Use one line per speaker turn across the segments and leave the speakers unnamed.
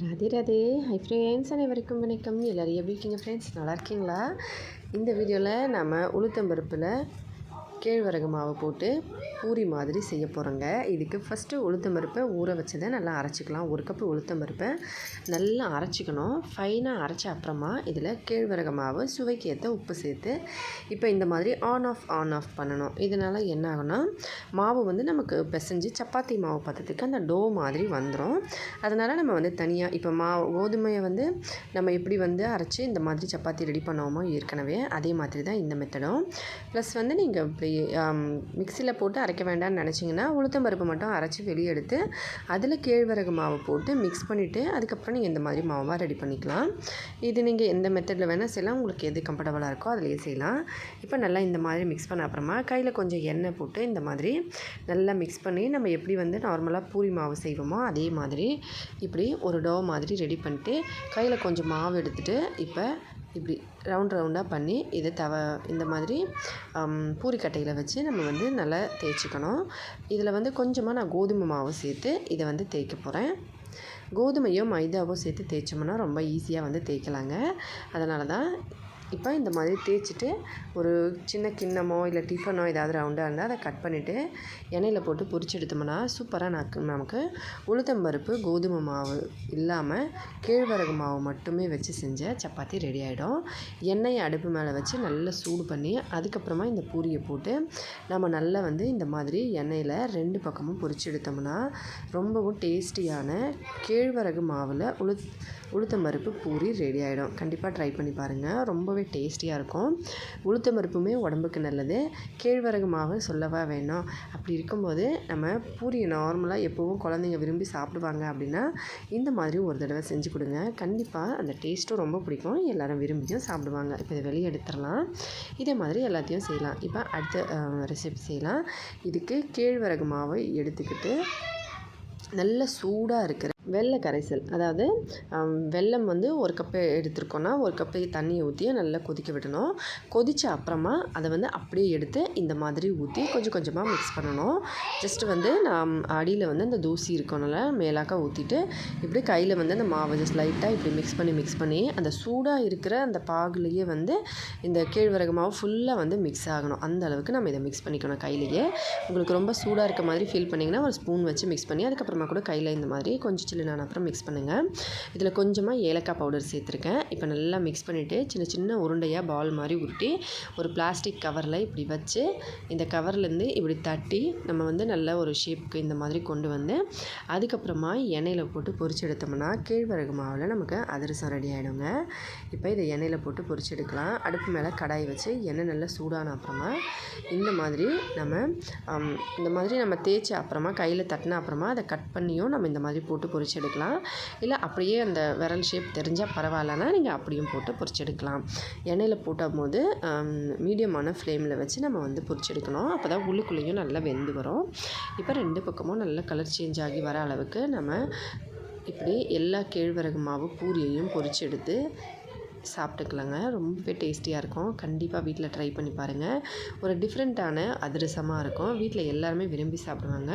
Radhe Radhe. Hi friends அனைவருக்கும் வணக்கம். எல்லோரும் எப்படி இருக்கீங்க ஃப்ரெண்ட்ஸ் நல்லா இருக்கீங்களா? இந்த வீடியோவில் நம்ம உளுத்தம்பருப்பில் கேழ்வரகு மாவு போட்டு பூரி மாதிரி செய்ய போகிறோங்க இதுக்கு ஃபஸ்ட்டு உளுத்தம்பருப்பை ஊற வச்சதை நல்லா அரைச்சிக்கலாம். ஒரு கப்பு உளுத்தம் பருப்பை நல்லா அரைச்சிக்கணும். ஃபைனாக அரைச்ச அப்புறமா இதில் கேழ்வரகு மாவு சுவைக்கு ஏற்ற உப்பு சேர்த்து இப்போ இந்த மாதிரி ஆன் ஆஃப் ஆன் ஆஃப் பண்ணணும். இதனால் என்ன ஆகும்னா மாவு வந்து நமக்கு பிசைஞ்சு சப்பாத்தி மாவு பார்த்ததுக்கு அந்த டோ மாதிரி வந்துடும் அதனால் நம்ம வந்து தனியாக இப்போ மாவு கோதுமையை வந்து நம்ம எப்படி வந்து அரைச்சி இந்த மாதிரி சப்பாத்தி ரெடி பண்ணுவோமோ ஏற்கனவே அதே மாதிரி தான் இந்த மெத்தடும் ப்ளஸ் வந்து நீங்கள் மிக்சியில் போட்டு அரைக்க வேண்டாம்னு நினச்சிங்கன்னா உளுத்தம் பருப்பு மட்டும் அரைச்சி வெளியே எடுத்து அதில் கேழ்வரகு மாவு போட்டு மிக்ஸ் பண்ணிவிட்டு அதுக்கப்புறம் நீங்கள் இந்த மாதிரி மாவாக ரெடி பண்ணிக்கலாம். இது நீங்கள் எந்த மெத்தடில் வேணால் செய்யலாம். உங்களுக்கு எது கம்ஃபர்டபுளாக இருக்கோ அதிலேயே செய்யலாம். இப்போ நல்லா இந்த மாதிரி மிக்ஸ் பண்ண அப்புறமா கையில் கொஞ்சம் எண்ணெய் போட்டு இந்த மாதிரி நல்லா மிக்ஸ் பண்ணி நம்ம எப்படி வந்து நார்மலாக பூரி மாவு செய்வோமோ அதே மாதிரி இப்படி ஒரு டோ மாதிரி ரெடி பண்ணிட்டு கையில் கொஞ்சம் மாவு எடுத்துகிட்டு இப்போ இப்படி ரவுண்ட் ரவுண்டாக பண்ணி இதை தவ இந்த மாதிரி பூரிக்கட்டையில் வச்சு நம்ம வந்து நல்லா தேய்ச்சிக்கணும். இதில் வந்து கொஞ்சமாக நான் கோதுமை மாவு சேர்த்து இதை வந்து தேய்க்க போகிறேன் கோதுமையோ மைதாவோ சேர்த்து தேய்ச்சோம்னா ரொம்ப ஈஸியாக வந்து தேய்க்கலாங்க. அதனால தான் இப்போ இந்த மாதிரி தேய்ச்சிட்டு ஒரு சின்ன கிண்ணமோ இல்லை டிஃபனோ ஏதாவது ரவுண்டாக இருந்தால் அதை கட் பண்ணிவிட்டு எண்ணெயில் போட்டு பொரிச்சு எடுத்தோம்னா சூப்பராக நாக்கு நமக்கு உளுத்தம்பருப்பு கோதுமை மாவு இல்லாமல் கேழ்வரகு மாவு மட்டுமே வச்சு செஞ்ச சப்பாத்தி ரெடி ஆகிடும் எண்ணெயை அடுப்பு மேலே வச்சு நல்லா சூடு பண்ணி அதுக்கப்புறமா இந்த பூரியை போட்டு நம்ம நல்லா வந்து இந்த மாதிரி எண்ணெயில் ரெண்டு பக்கமும் பொரிச்சு எடுத்தோம்னா ரொம்பவும் டேஸ்டியான கேழ்வரகு மாவில் உளுத் உளுத்தம்பருப்பு பூரி ரெடி ஆகிடும் கண்டிப்பாக ட்ரை பண்ணி பாருங்கள் ரொம்ப ரொம்பவே டேஸ்டியாக இருக்கும். உளுத்தம்பருப்புமே உடம்புக்கு நல்லது. கேழ்வரகு மாவு சொல்லவா வேணும். அப்படி இருக்கும்போது நம்ம பூரியை நார்மலாக எப்போவும் குழந்தைங்க விரும்பி சாப்பிடுவாங்க அப்படின்னா இந்த மாதிரி ஒரு தடவை செஞ்சு கொடுங்க. கண்டிப்பாக அந்த டேஸ்ட்டும் ரொம்ப பிடிக்கும். எல்லோரும் விரும்பியும் சாப்பிடுவாங்க. இப்போ இதை வெளியே எடுத்துடலாம். இதே மாதிரி எல்லாத்தையும் செய்யலாம். இப்போ அடுத்த ரெசிபி செய்யலாம். இதுக்கு கேழ்வரகு மாவை எடுத்துக்கிட்டு நல்ல சூடாக இருக்கிற வெள்ளை கரைசல். அதாவது வெல்லம் வந்து ஒரு கப்பு எடுத்துருக்கோன்னா ஒரு கப்பு தண்ணியை ஊற்றி நல்லா கொதிக்க விடணும். கொதித்த அப்புறமா அதை வந்து அப்படியே எடுத்து இந்த மாதிரி ஊற்றி கொஞ்சம் கொஞ்சமாக மிக்ஸ் பண்ணணும். ஜஸ்ட்டு வந்து நான் அடியில் வந்து அந்த தூசி இருக்கணும்ல மேலாக்க ஊற்றிட்டு இப்படி கையில் வந்து அந்த மாவை ஜஸ்ட் லைட்டாக இப்படி மிக்ஸ் பண்ணி மிக்ஸ் பண்ணி அந்த சூடாக இருக்கிற அந்த பாகுலேயே வந்து இந்த கேழ்வரகு மாவு ஃபுல்லாக வந்து மிக்ஸ் ஆகணும். அந்த அளவுக்கு நம்ம இதை மிக்ஸ் பண்ணிக்கணும் கையிலேயே. உங்களுக்கு ரொம்ப சூடாக இருக்க மாதிரி ஃபீல் பண்ணிங்கன்னா ஒரு ஸ்பூன் வச்சு மிக்ஸ் பண்ணி அதுக்கப்புறமா கூட கையில் இந்த மாதிரி கொஞ்சம் நான் அப்புறம் மிக்ஸ் பண்ணுங்கள் இதில் கொஞ்சமாக ஏலக்காய் பவுடர் சேர்த்துருக்கேன். இப்போ நல்லா மிக்ஸ் பண்ணிவிட்டு சின்ன சின்ன உருண்டையாக பால் மாதிரி உருட்டி ஒரு பிளாஸ்டிக் கவரில் இப்படி வச்சு இந்த கவர்லேருந்து இப்படி தட்டி நம்ம வந்து நல்ல ஒரு ஷேப்புக்கு இந்த மாதிரி கொண்டு வந்து அதுக்கப்புறமா எண்ணெயில் போட்டு பொரிச்சு எடுத்தோம்னா கீழ்வரகு மாவில் நமக்கு அதிரசம் ரெடி ஆகிடுங்க இப்போ இதை எண்ணெயில் போட்டு பொரிச்சு எடுக்கலாம். அடுப்பு மேலே கடாய் வச்சு எண்ணெய் நல்லா சூடான அப்புறமா இந்த மாதிரி நம்ம இந்த மாதிரி நம்ம தேய்ச்ச அப்புறமா கையில் தட்டின அப்புறமா அதை கட் பண்ணியும் நம்ம இந்த மாதிரி போட்டு பொரிச்சு பொறிச்சு எடுக்கலாம் இல்லை அப்படியே அந்த விரல் ஷேப் தெரிஞ்சால் பரவாயில்லன்னா நீங்கள் அப்படியும் போட்டு பொரிச்சு எடுக்கலாம் எண்ணெயில் போட்டும் போது மீடியமான ஃப்ளேமில் வச்சு நம்ம வந்து பொரிச்சு எடுக்கணும் அப்போ தான் உள்ளுக்குள்ளேயும் நல்லா வெந்து வரும். இப்போ ரெண்டு பக்கமும் நல்லா கலர் சேஞ்ச் ஆகி வர அளவுக்கு நம்ம இப்படி எல்லா கேழ்வரகு மாவு பூரியையும் பொரிச்சு எடுத்து சாப்பிட்டுக்கலாங்க. ரொம்பவே டேஸ்டியாக இருக்கும். கண்டிப்பாக வீட்டில் ட்ரை பண்ணி பாருங்கள் ஒரு டிஃப்ரெண்ட்டான அதிரசமாக இருக்கும். வீட்டில் எல்லாருமே விரும்பி சாப்பிடுவாங்க.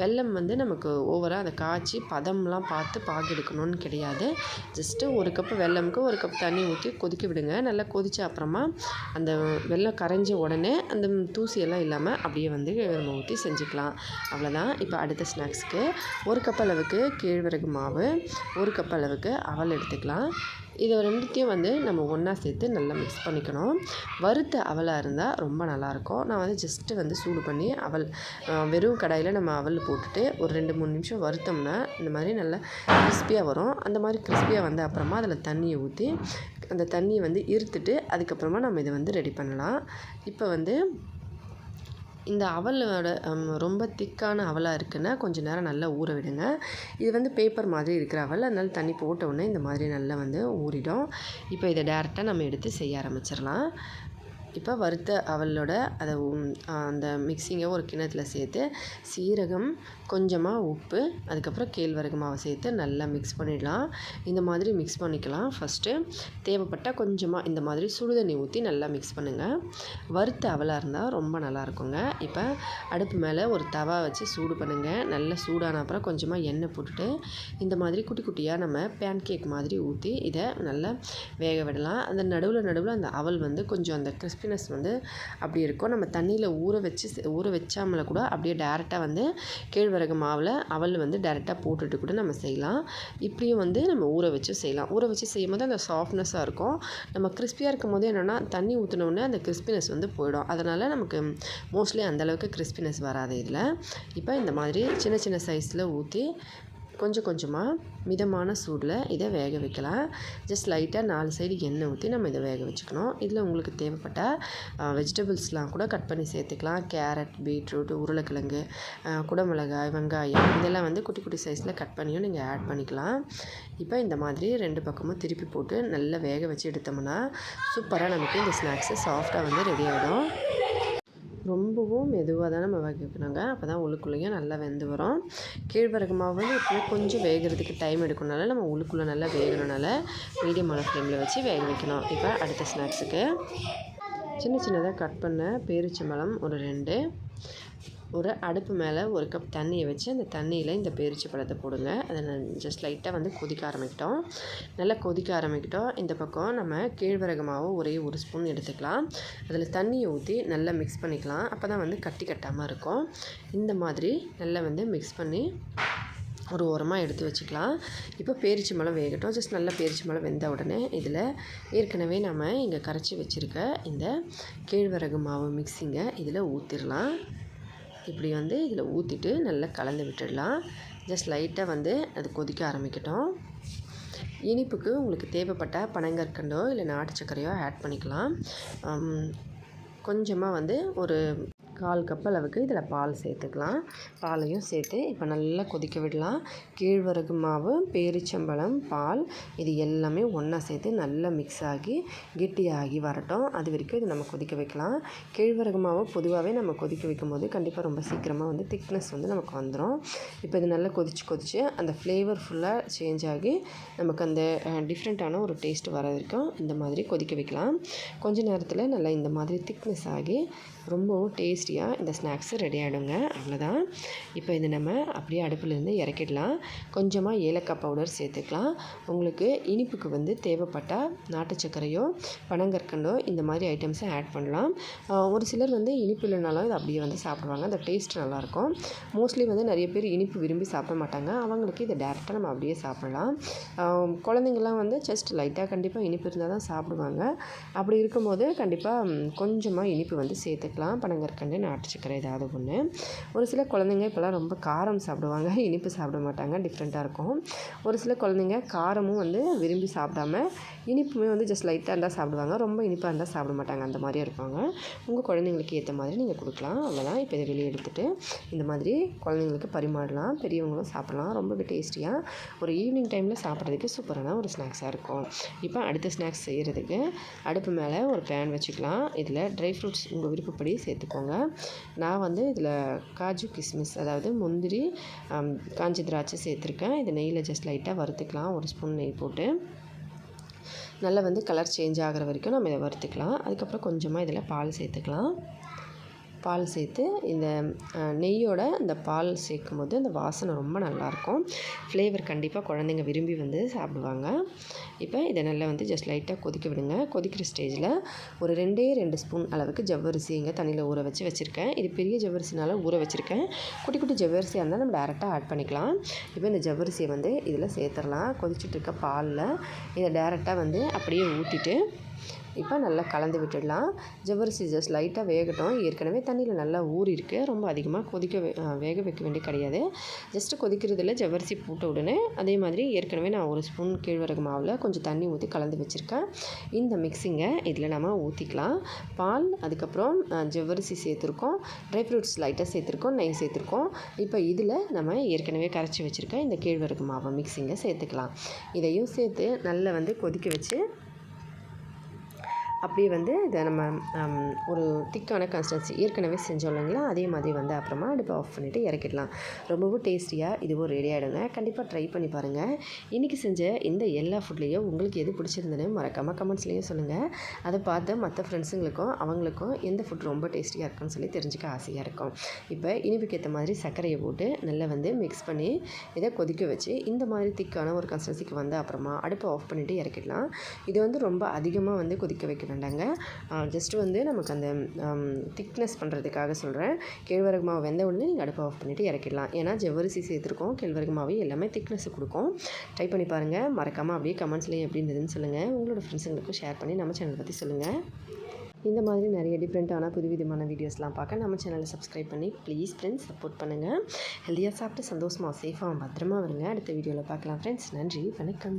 வெல்லம் வந்து நமக்கு ஓவராக அதை காய்ச்சி பதம்லாம் பார்த்து பாகு எடுக்கணும்னு கிடையாது. ஜஸ்ட்டு ஒரு கப்பு வெள்ளமுக்கு ஒரு கப் தண்ணி ஊற்றி கொதிக்க விடுங்க. நல்லா கொதித்த அப்புறமா அந்த வெல்லம் கரைஞ்ச உடனே அந்த தூசியெல்லாம் இல்லாமல் அப்படியே வந்து நம்ம ஊற்றி செஞ்சுக்கலாம். அவ்வளோதான் இப்போ அடுத்த ஸ்நாக்ஸ்க்கு ஒரு கப் அளவுக்கு கேழ்வரகு மாவு ஒரு கப் அளவுக்கு அவல் எடுத்துக்கலாம். இதை ரெண்டுத்தையும் வந்து நம்ம ஒன்றா சேர்த்து நல்லா மிக்ஸ் பண்ணிக்கணும். வறுத்த அவலாக இருந்தால் ரொம்ப நல்லாயிருக்கும். நான் வந்து ஜஸ்ட்டு வந்து சூடு பண்ணி அவல் வெறும் கடாயில் நம்ம அவல் போட்டுட்டு ஒரு ரெண்டு மூணு நிமிஷம் வறுத்தோம்னா இந்த மாதிரி நல்லா கிறிஸ்பியாக வரும். அந்த மாதிரி கிறிஸ்பியாக வந்த அப்புறமா அதில் தண்ணியை ஊற்றி அந்த தண்ணியை வந்து இருத்துட்டு அதுக்கப்புறமா நம்ம இதை வந்து ரெடி பண்ணலாம். இப்போ வந்து இந்த அவலோட ரொம்ப திக்கான அவலாக இருக்குன்னா கொஞ்சம் நேரம் நல்லா ஊற விடுங்க. இது வந்து பேப்பர் மாதிரி இருக்கிற அவல். அதனால் தண்ணி போட்ட உடனே இந்த மாதிரி நல்லா வந்து ஊறிடும். இப்போ இதை டேரெக்டாக நம்ம எடுத்து செய்ய ஆரம்பிச்சிடலாம். இப்போ வறுத்த அவலோட அதை அந்த மிக்சிங்கை ஒரு கிணத்துல சேர்த்து சீரகம் கொஞ்சமாக உப்பு அதுக்கப்புறம் கேழ்வரகு மாவை சேர்த்து நல்லா மிக்ஸ் பண்ணிடலாம். இந்த மாதிரி மிக்ஸ் பண்ணிக்கலாம். ஃபஸ்ட்டு தேவைப்பட்டால் கொஞ்சமாக இந்த மாதிரி சுடுதண்ணி ஊற்றி நல்லா மிக்ஸ் பண்ணுங்கள் வறுத்த அவலாக இருந்தால் ரொம்ப நல்லாயிருக்குங்க இப்போ அடுப்பு மேலே ஒரு தவா வச்சு சூடு பண்ணுங்கள் நல்லா சூடான அப்புறம் கொஞ்சமாக எண்ணெய் போட்டுட்டு இந்த மாதிரி குட்டி குட்டியாக நம்ம பேன் கேக் மாதிரி ஊற்றி இதை நல்லா வேக விடலாம். அந்த நடுவில் நடுவில் அந்த அவல் வந்து கொஞ்சம் அந்த கிறிஸ்பினஸ் வந்து அப்படி இருக்கும். நம்ம தண்ணியில் ஊற வச்சு ஊற வச்சாமல கூட அப்படியே டேரெக்டாக வந்து கேழ்வரகு மாவில் அவல் வந்து டேரெக்டாக போட்டுட்டு கூட நம்ம செய்யலாம். இப்படியும் வந்து நம்ம ஊற வச்சு செய்யலாம். ஊற வச்சு செய்யும் போது அந்த சாஃப்ட்னஸாக இருக்கும். நம்ம கிறிஸ்பியாக இருக்கும் போது என்னென்னா தண்ணி ஊற்றினோடனே அந்த கிறிஸ்பினஸ் வந்து போயிடும். அதனால் நமக்கு மோஸ்ட்லி அந்தளவுக்கு கிறிஸ்பினஸ் வராது இதில். இப்போ இந்த மாதிரி சின்ன சின்ன சைஸில் ஊற்றி கொஞ்சம் கொஞ்சமாக மிதமான சூடில் இதை வேக வைக்கலாம். ஜஸ்ட் லைட்டாக நாலு சைடு எண்ணெய் ஊற்றி நம்ம இதை வேக வச்சுக்கணும். இதில் உங்களுக்கு தேவைப்பட்ட வெஜிடபிள்ஸ்லாம் கூட கட் பண்ணி சேர்த்துக்கலாம். கேரட் பீட்ரூட் உருளைக்கிழங்கு குடமிளகாய் வெங்காயம் இதெல்லாம் வந்து குட்டி குட்டி சைஸில் கட் பண்ணியும் நீங்கள் ஆட் பண்ணிக்கலாம். இப்போ இந்த மாதிரி ரெண்டு பக்கமும் திருப்பி போட்டு நல்லா வேக வச்சு எடுத்தோம்னா சூப்பராக நமக்கு இந்த ஸ்நாக்ஸு சாஃப்டாக வந்து ரெடி ஆகிடும் ரொம்பவும் மெதுவாக தான் நம்ம வேக அப்போ தான் உள்ளுக்குள்ளேயும் நல்லா வெந்து வரும். கேழ்வரகு மாவு வந்து எப்பவுமே கொஞ்சம் வேகிறதுக்கு டைம் எடுக்கணுனால நம்ம உள்ளுக்குள்ளே நல்லா வேகணுனால மீடியமான ஃப்ளேமில் வச்சு வேக வைக்கணும். இப்போ அடுத்த ஸ்நாக்ஸுக்கு சின்ன சின்னதாக கட் பண்ண பேரிச்சம்பழம் ஒரு ரெண்டு. ஒரு அடுப்பு மேலே ஒரு கப் தண்ணியை வச்சு அந்த தண்ணியில் இந்த பேரிச்சி பழத்தை போடுங்க. அதை நான் ஜஸ்ட் லைட்டாக வந்து கொதிக்க ஆரம்பிக்கிட்டோம். நல்லா கொதிக்க ஆரம்பிக்கிட்டோம். இந்த பக்கம் நம்ம கேழ்வரகு மாவு ஒரே ஒரு ஸ்பூன் எடுத்துக்கலாம். அதில் தண்ணியை ஊற்றி நல்லா மிக்ஸ் பண்ணிக்கலாம். அப்போ தான் வந்து கட்டி கட்டாமல் இருக்கும். இந்த மாதிரி நல்லா வந்து மிக்ஸ் பண்ணி ஒரு ஓரமாக எடுத்து வச்சுக்கலாம். இப்போ பேரிச்சி மலம் வேகட்டும். ஜஸ்ட் நல்லா பேரிச்சி மலம் வெந்த உடனே இதில் ஏற்கனவே நம்ம இங்கே கரைச்சி வச்சுருக்க இந்த கேழ்வரகு மாவு மிக்சிங்கை இதில் ஊற்றிடலாம் இப்படி வந்து இதில் ஊற்றிட்டு நல்லா கலந்து விட்டுடலாம். ஜஸ்ட் லைட்டாக வந்து அது கொதிக்க ஆரம்பிக்கட்டும். இனிப்புக்கு உங்களுக்கு தேவைப்பட்ட பனங்கற்கண்டோ இல்லை நாட்டு சர்க்கரையோ ஆட் பண்ணிக்கலாம். கொஞ்சமாக வந்து ஒரு கால் கப் அளவுக்கு இதில் பால் சேர்த்துக்கலாம். பாலையும் சேர்த்து இப்போ நல்லா கொதிக்க விடலாம். கேழ்வரகு மாவு பேரிச்சம்பழம் பால் இது எல்லாமே ஒன்றா சேர்த்து நல்லா மிக்ஸ் ஆகி கெட்டியாகி வரட்டும். அது வரைக்கும் இது நம்ம கொதிக்க வைக்கலாம். கேழ்வரகு மாவு பொதுவாகவே நம்ம கொதிக்க வைக்கும் போது கண்டிப்பாக ரொம்ப சீக்கிரமாக வந்து திக்னஸ் வந்து நமக்கு வந்துடும் இப்போ இது நல்லா கொதிச்சு கொதிச்சு அந்த ஃப்ளேவர் ஃபுல்லாக சேஞ்ச் ஆகி நமக்கு அந்த டிஃப்ரெண்ட்டான ஒரு டேஸ்ட் வர வரைக்கும் இந்த மாதிரி கொதிக்க வைக்கலாம். கொஞ்ச நேரத்தில் நல்லா இந்த மாதிரி திக்னஸ் ஆகி ரொம்பவும் டேஸ்ட் டேஸ்டியாக இந்த ஸ்நாக்ஸு ரெடி ஆகிடுங்க அவ்வளோதான் இப்போ இது நம்ம அப்படியே அடுப்புலேருந்து இறக்கிடலாம். கொஞ்சமாக ஏலக்காய் பவுடர் சேர்த்துக்கலாம். உங்களுக்கு இனிப்புக்கு வந்து தேவைப்பட்டால் நாட்டு சர்க்கரையோ பனங்கற்கண்டோ இந்த மாதிரி ஐட்டம்ஸை ஆட் பண்ணலாம். ஒரு சிலர் வந்து இனிப்பு இல்லைனாலும் இது அப்படியே வந்து சாப்பிடுவாங்க. அந்த டேஸ்ட் நல்லாயிருக்கும். மோஸ்ட்லி வந்து நிறைய பேர் இனிப்பு விரும்பி சாப்பிட மாட்டாங்க. அவங்களுக்கு இதை டேரெக்டாக நம்ம அப்படியே சாப்பிடலாம். குழந்தைங்கள்லாம் வந்து ஜஸ்ட் லைட்டாக கண்டிப்பாக இனிப்பு இருந்தால் தான் சாப்பிடுவாங்க. அப்படி இருக்கும்போது கண்டிப்பாக கொஞ்சமாக இனிப்பு வந்து சேர்த்துக்கலாம். பனங்கற்கண்டு நாட்டு சக்கரை ஏதாவது ஒன்று ஒரு சில குழந்தைங்க இப்போல்லாம் ரொம்ப காரம் சாப்பிடுவாங்க இனிப்பு சாப்பிட மாட்டாங்க டிஃப்ரெண்ட்டாக இருக்கும். ஒரு சில குழந்தைங்க காரமும் வந்து விரும்பி சாப்பிடாம இனிப்புமே வந்து ஜஸ்ட் லைட்டாக இருந்தால் சாப்பிடுவாங்க ரொம்ப இனிப்பாக இருந்தால் சாப்பிட மாட்டாங்க அந்த மாதிரியே இருப்பாங்க. உங்கள் குழந்தைங்களுக்கு ஏற்ற மாதிரி நீங்கள் கொடுக்கலாம் அவ்வளோதான் இப்போ இதை வெளியே எடுத்துகிட்டு இந்த மாதிரி குழந்தைங்களுக்கு பரிமாறலாம் பெரியவங்களும் சாப்பிட்லாம். ரொம்பவே டேஸ்டியாக ஒரு ஈவினிங் டைமில் சாப்பிட்றதுக்கு சூப்பரான ஒரு ஸ்நாக்ஸாக இருக்கும். இப்போ அடுத்த ஸ்நாக்ஸ் செய்கிறதுக்கு அடுப்பு மேலே ஒரு பேன் வச்சுக்கலாம். இதில் ட்ரை ஃப்ரூட்ஸ் உங்கள் விருப்பப்படி சேர்த்துக்கோங்க. நான் வந்து இதில் காஜு கிஸ்மிஸ் அதாவது முந்திரி காஞ்சி திராட்சை சேர்த்துருக்கேன். இது நெய்யில் ஜஸ்ட் லைட்டாக வறுத்துக்கலாம். ஒரு ஸ்பூன் நெய் போட்டு. நல்லா வந்து கலர் சேஞ்ச் ஆகிற வரைக்கும் நம்ம இதை வறுத்துக்கலாம். அதுக்கப்புறம் கொஞ்சமாக இதில் பால் சேர்த்துக்கலாம். பால் சேர்த்து இந்த நெய்யோட இந்த பால் சேர்க்கும் போது அந்த வாசனை ரொம்ப நல்லாயிருக்கும். ஃப்ளேவர் கண்டிப்பாக குழந்தைங்க விரும்பி வந்து சாப்பிடுவாங்க. இப்போ இதை நல்லா வந்து ஜஸ்ட் லைட்டாக கொதிக்க விடுங்க. கொதிக்கிற ஸ்டேஜில் ஒரு ரெண்டே ரெண்டு ஸ்பூன் அளவுக்கு ஜவ்வரிசி இங்கே தண்ணியில் ஊற வச்சு வச்சுருக்கேன். இது பெரிய ஜவ்வரிசினால ஊற வச்சுருக்கேன். குட்டி குட்டி ஜவ்வரிசியாக இருந்தால் நம்ம டேரெக்டாக ஆட் பண்ணிக்கலாம். இப்போ இந்த ஜவ்வரிசியை வந்து இதில் சேர்த்துடலாம். கொதிச்சுட்டு இருக்க பாலில் இதை டேரெக்டாக வந்து அப்படியே ஊற்றிட்டு இப்போ நல்லா கலந்து விட்டுடலாம். ஜவ்வரிசி ஜஸ்ட் லைட்டாக வேகட்டும். ஏற்கனவே தண்ணியில் நல்லா ஊறிருக்கு ரொம்ப அதிகமாக கொதிக்க வேக வைக்க வேண்டிய கிடையாது. ஜஸ்ட்டு கொதிக்கிறதுல ஜவ்வரிசி போட்ட உடனே அதே மாதிரி ஏற்கனவே நான் ஒரு ஸ்பூன் கேழ்வரகு மாவில் கொஞ்சம் தண்ணி ஊற்றி கலந்து வச்சுருக்கேன். இந்த மிக்சிங்கை இதில் நம்ம ஊற்றிக்கலாம் பால் அதுக்கப்புறம் ஜவ்வரிசி சேர்த்துருக்கோம். ட்ரை ஃப்ரூட்ஸ் லைட்டாக சேர்த்துருக்கோம். நெய் சேர்த்துருக்கோம். இப்போ இதில் நம்ம ஏற்கனவே கரைச்சி வச்சுருக்க இந்த கேழ்வரகு மாவை மிக்சிங்கை சேர்த்துக்கலாம். இதையும் சேர்த்து நல்லா வந்து கொதிக்க வச்சு அப்படியே வந்து இதை நம்ம ஒரு திக்கான கன்சிஸ்டன்சி ஏற்கனவே செஞ்சோம் இல்லைங்களா? அதே மாதிரி வந்து அப்புறமா அடுப்பை ஆஃப் பண்ணிவிட்டு இறக்கிடலாம். ரொம்பவும் டேஸ்டியாக இதுவும் ரெடி ஆகிடுங்க கண்டிப்பாக ட்ரை பண்ணி பாருங்கள் இன்றைக்கி செஞ்ச இந்த எல்லா ஃபுட்லேயும் உங்களுக்கு எது பிடிச்சிருந்ததுன்னு மறக்காமல் கமெண்ட்ஸ்லேயும் சொல்லுங்கள் அதை பார்த்து மற்ற ஃப்ரெண்ட்ஸுங்களுக்கும் அவங்களுக்கும் எந்த ஃபுட் ரொம்ப டேஸ்டியாக இருக்குன்னு சொல்லி தெரிஞ்சுக்க ஆசையாக இருக்கும். இப்போ இனிப்புக்கு ஏற்ற மாதிரி சர்க்கரையை போட்டு நல்லா வந்து மிக்ஸ் பண்ணி இதை கொதிக்க வச்சு இந்த மாதிரி திக்கான ஒரு கன்சிஸ்டன்சிக்கு வந்து அப்புறமா அடுப்பை ஆஃப் பண்ணிவிட்டு இறக்கிடலாம். இது வந்து ரொம்ப அதிகமாக வந்து கொதிக்க வைக்கணும் வேண்டாங்க ஜஸ்ட் வந்து நமக்கு அந்த திக்னஸ் பண்ணுறதுக்காக சொல்கிறேன் கேழ்வரகு மாவு வெந்த உடனே நீங்கள் அடுப்பை ஆஃப் பண்ணிவிட்டு இறக்கிடலாம். ஏன்னா ஜவ்வரிசி சேர்த்துருக்கோம். கேழ்வரகு மாவு எல்லாமே திக்னஸ் கொடுக்கும். ட்ரை பண்ணி பாருங்கள் மறக்காமல் அப்படியே கமெண்ட்ஸ்லேயும் எப்படி இருந்ததுன்னு சொல்லுங்கள் உங்களோட ஃப்ரெண்ட்ஸுங்களுக்கும் ஷேர் பண்ணி நம்ம சேனல் பற்றி சொல்லுங்கள் இந்த மாதிரி நிறைய டிஃப்ரெண்ட்டான புதுவிதமான வீடியோஸ்லாம் பார்க்க நம்ம சேனலை சப்ஸ்கிரைப் பண்ணி ப்ளீஸ் ஃப்ரெண்ட்ஸ் சப்போர்ட் பண்ணுங்கள் ஹெல்த்தியாக சாப்பிட்டு சந்தோஷமாக சேஃபாக பத்திரமா வருங்க அடுத்த வீடியோவில் பார்க்கலாம் ஃப்ரெண்ட்ஸ் நன்றி. வணக்கம்.